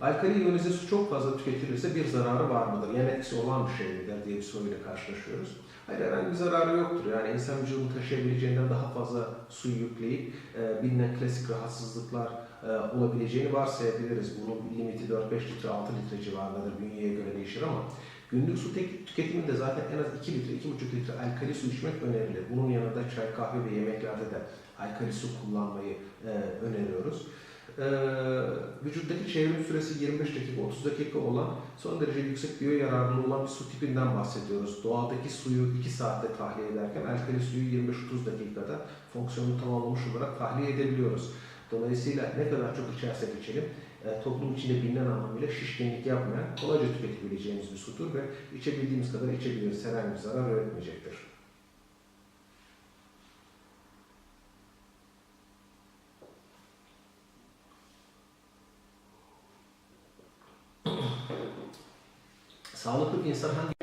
Alkali iyonize su çok fazla tüketilirse bir zararı var mıdır? Yan etkisi olan bir şey midir diye bir soruyla karşılaşıyoruz. Hayır herhangi bir zararı yoktur. Yani insan vücudunu taşıyabileceğinden daha fazla su yükleyip e, bilinen klasik rahatsızlıklar e, olabileceğini varsayabiliriz. Bunun limiti 4-5 litre, 6 litre civarındadır. Bünyeye göre değişir ama günlük su tüketiminde zaten en az 2 litre, 2,5 litre alkali su içmek önemli. Bunun yanında çay, kahve ve yemeklerde de alkali su kullanmayı e, öneriyoruz. Ee, vücuttaki çevrim süresi 25 dakika 30 dakika olan son derece yüksek biyo yararlı olan bir su tipinden bahsediyoruz. Doğadaki suyu 2 saatte tahliye ederken alkali suyu 25-30 dakikada fonksiyonunu tamamlamış olarak tahliye edebiliyoruz. Dolayısıyla ne kadar çok içersek içelim e, toplum içinde bilinen anlamıyla şişkinlik yapmayan, kolayca tüketebileceğimiz bir sudur ve içebildiğimiz kadar içebiliriz. Herhangi bir zarar üretmeyecektir. Sağlıklı bir insan hangi